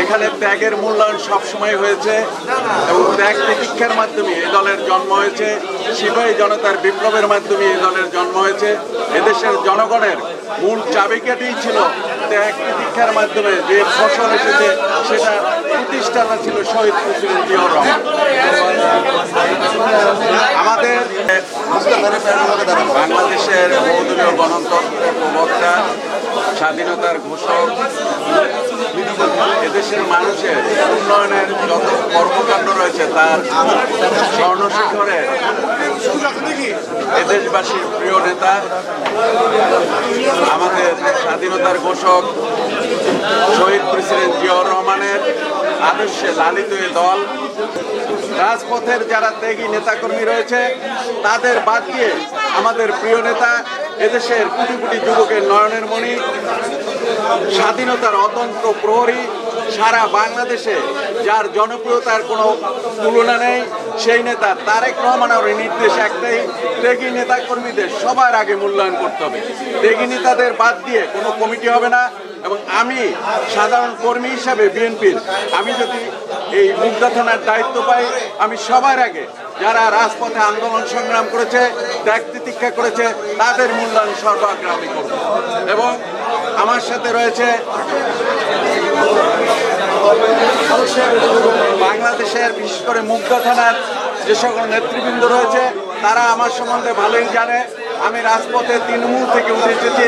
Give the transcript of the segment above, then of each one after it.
এখানে ত্যাগের মূল্যায়ন সবসময় হয়েছে এবং ত্যাগ প্রতীক্ষার মাধ্যমে এই দলের জন্ম হয়েছে সিপাহী জনতার বিপ্লবের মাধ্যমে এই দলের জন্ম হয়েছে এদেশের জনগণের মূল চাবিকাঠি ছিল ত্যাগ প্রতীক্ষার মাধ্যমে যে ফসল এসেছে সেটা প্রতিষ্ঠাতা ছিল শহীদ প্রেসিডেন্ট জিয়াউর রহমান। আমাদের বাংলাদেশের বহুদলীয় গণতন্ত্রের স্বাধীনতার ঘোষক, এদেশের মানুষের উন্নয়নের যত কর্মকাণ্ড রয়েছে তার স্বর্ণশিখরে এদেশবাসীর প্রিয় নেতা, আমাদের স্বাধীনতার ঘোষক শহীদ প্রেসিডেন্ট জিয়াউর রহমানের আদর্শে লালিত এই দল, রাজপথের যারা ত্যাগী নেতাকর্মী রয়েছে, তাদের বাদ দিয়ে আমাদের প্রিয় নেতা এদেশের কোটি কোটি যুবকের নয়নের মণি, স্বাধীনতার অতন্ত্র প্রহরী, সারা বাংলাদেশে যার জনপ্রিয়তার কোনো তুলনা নেই, সেই নেতা তারেক রহমানের নির্দেশ একটাই, ত্যাগী নেতাকর্মীদের সবার আগে মূল্যায়ন করতে হবে। ত্যাগী নেতাদের বাদ দিয়ে কোনো কমিটি হবে না এবং আমি সাধারণ কর্মী হিসাবে বিএনপির, আমি যদি এই মুগ্ধা দায়িত্ব পাই, আমি সবার আগে যারা রাজপথে আন্দোলন সংগ্রাম করেছে ত্যাগ তিতিক্ষা করেছে, তাদের মূল্যায়ন সর্বাগ্রামী করব। এবং আমার সাথে রয়েছে বাংলাদেশের, বিশেষ করে মুগ্ধা থানার যে সকল নেতৃবৃন্দ রয়েছে, তারা আমার সম্বন্ধে ভালোই জানে। আমি রাজপথে তৃণমূল থেকে উঠে এসেছি।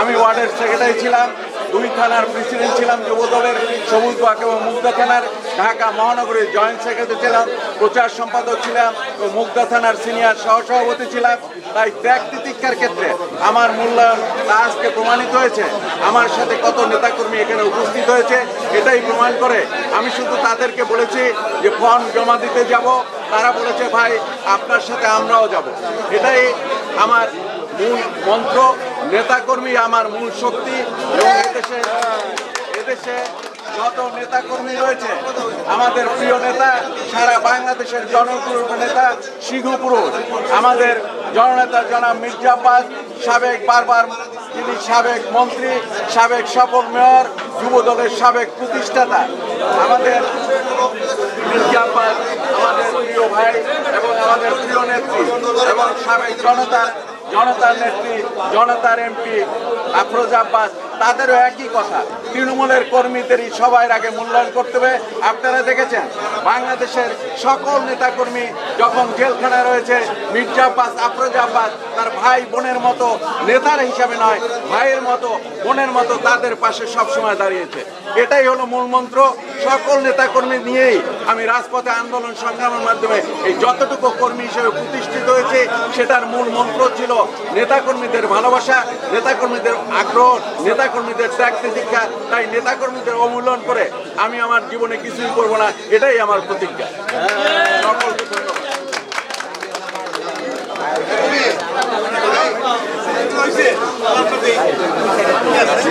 আমি ওয়ার্ডের সেক্রেটারি ছিলাম, দুই থানার প্রেসিডেন্ট ছিলাম যুব দলের সবুজ বাগ এবং মুগ্ধা থানার ঢাকা মহানগরীর জয়েন্ট সেক্রেটারি ছিলাম। প্রচার সম্পাদক ছিলাম, ও মুগ্ধা থানার সিনিয়র সহসভাপতি ছিলাম, তাই ত্যাগ তিতিক্ষার ক্ষেত্রে আমার মূল্যায়ন তা আজকে প্রমাণিত হয়েছে। আমার সাথে কত নেতাকর্মী এখানে উপস্থিত হয়েছে, এটাই প্রমাণ করে। আমি শুধু তাদেরকে বলেছি যে ফর্ম জমা দিতে যাব, তারা বলেছে, ভাই, আপনার সাথে আমরাও যাব। এটাই আমার মূল মন্ত্র। নেতাকর্মী আমার মূল শক্তি। এবং এদেশে এদেশে যত নেতাকর্মী রয়েছে, আমাদের প্রিয় নেতা, সারা বাংলাদেশের জনপ্রিয় নেতা সিংহ পুরুষ। আমাদের জননেতা জনাব মির্জা আব্বাস, সাবেক বারবার তিনি সাবেক মন্ত্রী, সাবেক সফল মেয়র যুব দলের সাবেক প্রতিষ্ঠাতা। আমাদের মির্জা আব্বাস, আমাদের প্রিয় ভাই এবং আমাদের প্রিয় নেত্রী এবং সাবেক জনতার জনতার নেত্রী, জনতার এমপি আফরোজ আব্বাস তাদেরও একই কথা। তৃণমূলের কর্মীদেরই সবাই আগে মূল্যায়ন করতে হবে। আপনারা দেখেছেন, বাংলাদেশের সকল নেতাকর্মী যখন জেলখানায় রয়েছে, মির্জা আব্বাস আব্বাস, তার ভাই বোনের মতো নেতার হিসাবে নয়, ভাইয়ের মতো, বোনের মতো তাদের পাশে সবসময় দাঁড়িয়েছে। এটাই হলো মূল মন্ত্র। সকল নেতাকর্মী নিয়েই আমি রাজপথে আন্দোলন সংগ্রামের মাধ্যমে এই যতটুকু কর্মী হিসেবে প্রতিষ্ঠিত হয়েছে, সেটার মূল মন্ত্র ছিল নেতাকর্মীদের ভালোবাসা, নেতাকর্মীদের আগ্রহ, নেতাকর্মীদের ত্যাগ প্রতিজ্ঞা তাই নেতাকর্মীদের অমূল্যায়ন করে আমি আমার জীবনে কিছুই করব না, এটাই আমার প্রতিজ্ঞা। সকলকে ধন্যবাদ।